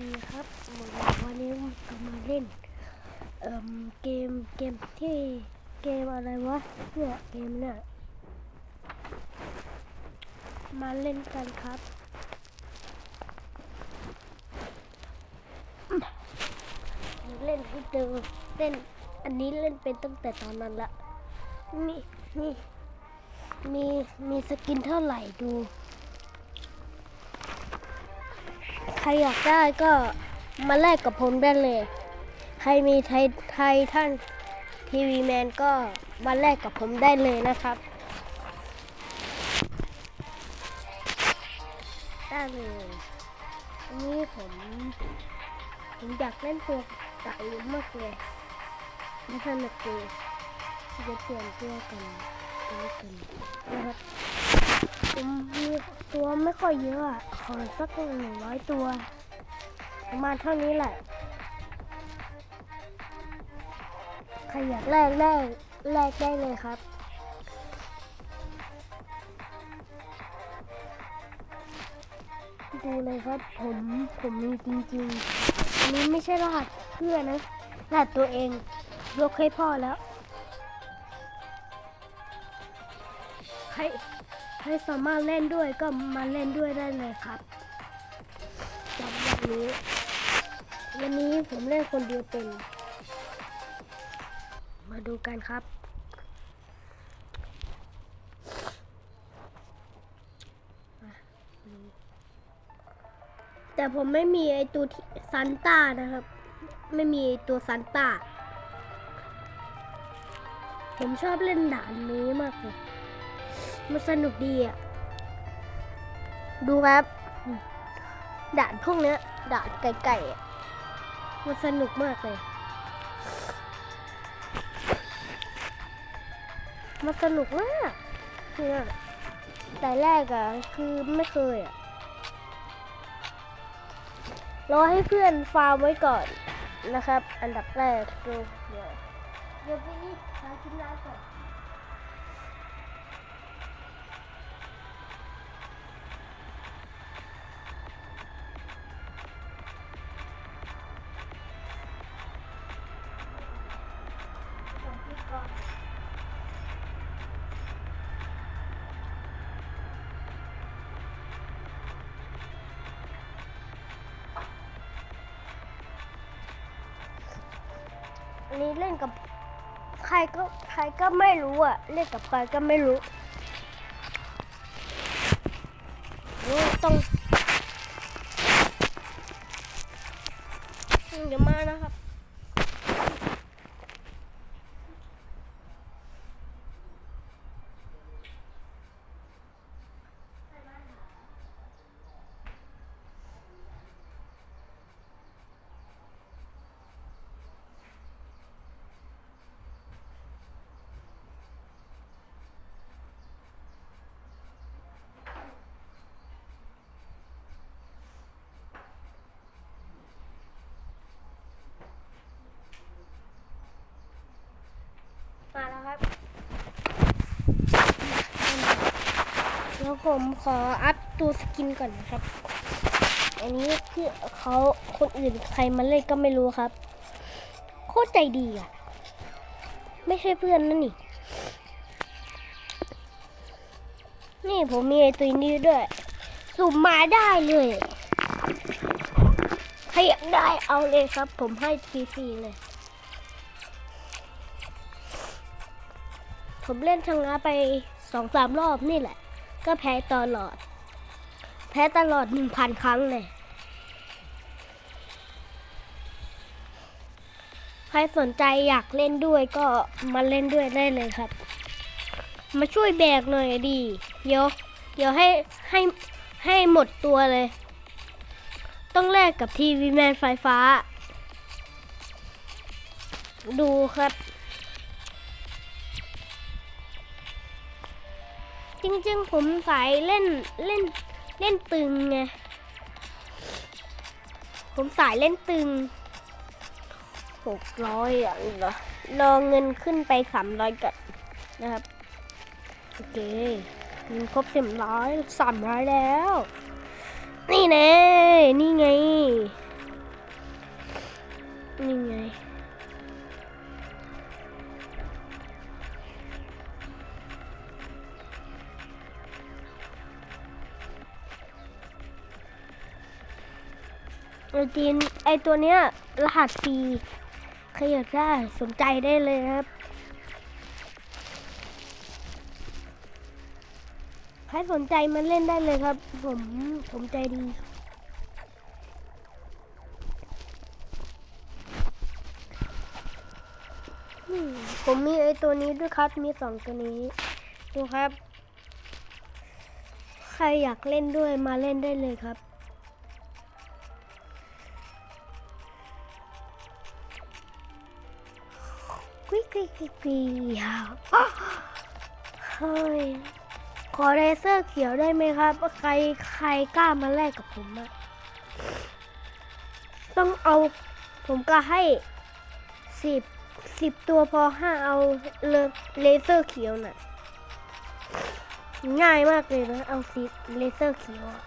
ดีครับวันนี้ก็มาเล่นเอ่มเกมเกมที่เกมอะไรวะเนี่ยเกมเนี่ยมาเล่นกันครับเล่นให้เจอเล่นอันนี้เล่นเป็นตั้งแต่ตอนนั้นละนี่นี่มีมีสกินเท่าไหร่ดู ครอยากได้ก็มาแลกกับผมได้เลย ใครมีไทยไทยท่านทีวีแมนก็มาแลกกับผมได้เลยนะครับได้เลยอันนี้ผมผมอยากเล่นตัวไก่มากเลยไม่สนุกเลยจะเปลี่ยนตัวกันตัวกันนะครับ ผมมีตัวไม่ค่อยเยอะขอสักหนึ่งร้อยตัว ประมาณเท่านี้แหละ ใครอยากแลกแลกแลกได้เลยครับดูเลยครับผมผมมีจริงๆ อันนี้ไม่ใช่รหัสเพื่อนนะรหัสตัวเองยกให้พ่อแล้วใคร ใครสามารถเล่นด้วยก็มาเล่นด้วยได้เลยครับสำหรับนี้ วันนี้ผมเล่นคนเดียวเป็น มาดูกันครับ แต่ผมไม่มีไอตัวซันต้านะครับ ไม่มีตัวซันต้า ผมชอบเล่นด่านนี้มากเลย มันสนุกดีอะ ดูครับด่านพวกเนี้ยด่านไก่ๆอะมันสนุกมากเลย มันสนุกมากเนี่ยแต่แรกอะคือไม่เคยอะรอให้เพื่อนฟาร์มไว้ก่อนนะครับ อันดับแรกดูเดี๋ยวเดี๋ยวไปหากินน้ำก่อน นี้เล่นกับ ใครก็ใครก็ไม่รู้อะ เล่นกับใครก็ไม่รู้ ต้องเดี๋ยวมานะครับ มาแล้วครับแล้ว ผมขออัพตัวสกินก่อนนะครับ อันนี้คือเขาคนอื่นใครมาเล่นก็ไม่รู้ครับ โคตรใจดีอะ ไม่ใช่เพื่อนนั่นนี่ นี่ผมมีไอตัวนี้ด้วย สุ่มมาได้เลยใครอยากได้เอาเลยครับ ผมให้ฟรีๆเลยผมเล่นชะงะไปสองสามรอบนี่แหละ ก็แพ้ตลอด แพ้ตลอดหนึ่งพันครั้งเลย ใครสนใจอยากเล่นด้วยก็มาเล่นด้วยได้เลยครับ มาช่วยแบกหน่อยดี เดี๋ยว เดี๋ยวให้ให้ให้หมดตัวเลย ต้องแลกกับทีวีแมนไฟฟ้า ดูครับ จริงๆ ผมสายเล่นเล่นเล่นตึงไง ผมสายเล่นตึงหกร้อยอะเหรอรอเงินขึ้นไปสามร้อยกันนะครับ โอเคเงินครบสามร้อยสามร้อยแล้ว นี่แน่นี่ไง นี่ไง อจีนไอตัวเนี้ยรหัสฟรีใครอยากได้สนใจได้เลยครับใครสนใจมาเล่นได้เลยครับ ผมผมใจดีผมมีไอตัวนี้ด้วยครับ มีสองตัวนี้ ดูครับ ใครอยากเล่นด้วยมาเล่นได้เลยครับ กุยกุยกุยกุยอ้าเฮ้ยขอเรเซอร์เขียวได้ไหมครับ ใครใครกล้ามาแลกกับผมอะต้องเอาผมก็ให้สิบสิบตัวพอห้าเอาเลเลเซอร์เขียวน่ะ ง่ายมากเลยนะ เอาสิบเลเซอร์เขียวอะ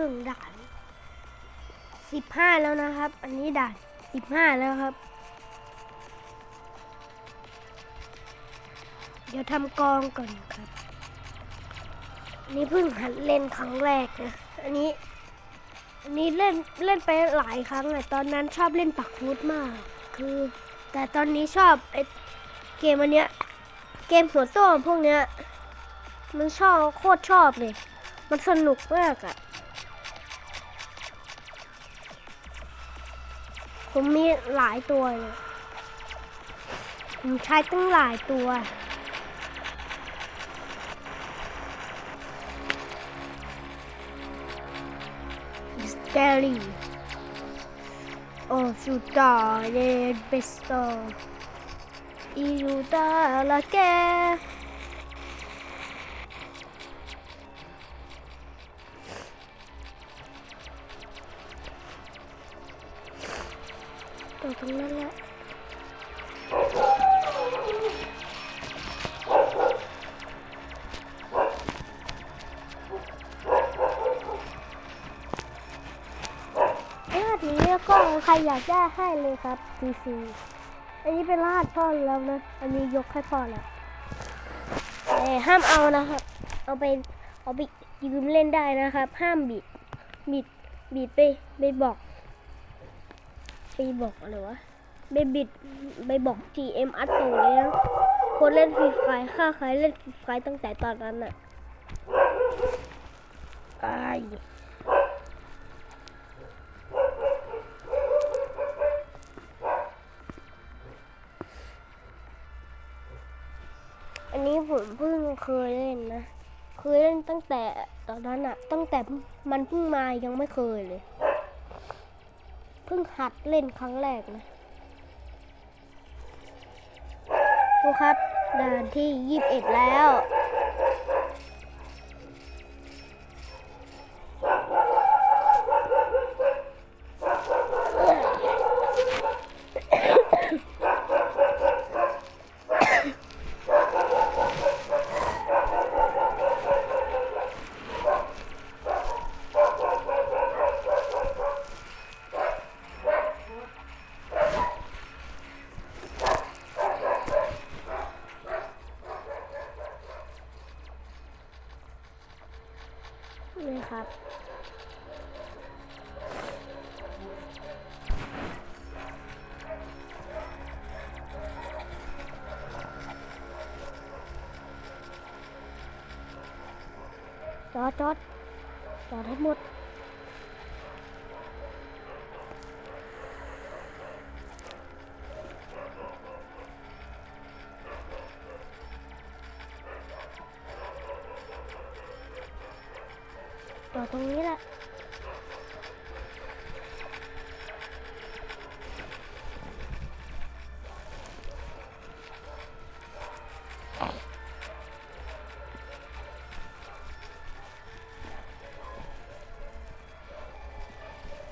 พึ่งด่านสิบห้าแล้วนะครับ อันนี้ด่านสิบห้าแล้วครับ เดี๋ยวทำกองก่อนครับนนี้เพิ่งหัดเล่นครั้งแรกนะ อันนี้ อันนี้เล่นเล่นไปหลายครั้งอะตอนนั้นชอบเล่นปักฟุตมาก คือ แต่ตอนนี้ชอบไอเกมอันเนี้ย เกมหัวโซ่พวกเนี้ย มันชอบโคตรชอบเลย มันสนุกมากอะ ผมมีหลายตัวเลยผมใช้ตั้งหลายตัว สเตอรี่โอ้สุดยอดเลยเบสต์อีรูตาลาแก ตรงนั้นแหละนี้ก็ใครอยากได้ให้เลยครับฟรีอันนี้เป็นรหัสพ่อแล้วนะ อันนี้ยกให้พ่อแล้วแต่ห้ามเอานะครับ เอาไปเอาไปยืมเล่นได้นะครับ ห้ามบิดบิดบิดไปไปบอก บอกอะไรวะไปบิดไปบอก GM อัดส่งเลยนะคนเล่นฟรีไฟฆ่าใครเล่นฟรีไฟตั้งแต่ตอนนั้นน่ะอายอันนี้ผมเพิ่งเคยเล่นนะ เคยเล่นตั้งแต่ตอนนั้นอะตั้งแต่มันเพิ่งมายังไม่เคยเลย พิ่งหัดเล่นครั้งแรกนะดูครับด่านที่ยี่สิบเอ็ดแล้ว นี่ครับจอดจอดจอดให้หมด อตรงนี้แหละ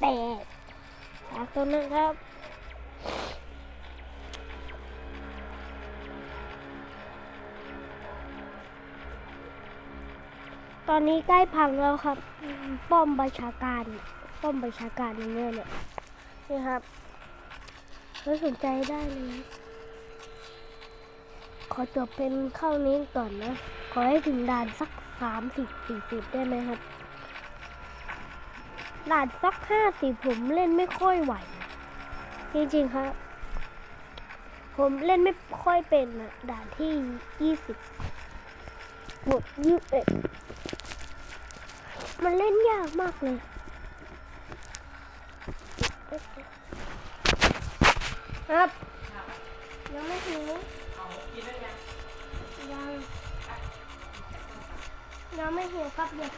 แปดจากตรงนั้นครับ ตอนนี้ใกล้พังแล้วครับ ป้อมประชาการ ป้อมประชาการอย่เนี่ยนี่ครับถ้าสนใจได้เลยนะขอจบเป็นเข้านี้ก่อนนะ ขอให้ถึงด่านสักสามสิบสี่สิบได้ไหมครับ ด่านสักห้าสิบผมเล่นไม่ค่อยไหว จริงๆครับ ผมเล่นไม่ค่อยเป็นอะด่านที่ยี่สิบบวกยี่สิบเอ็ด มันเล่นยากมากเลย ครับ ยังไม่หิวยังยังไม่หิวครับเดี๋ยว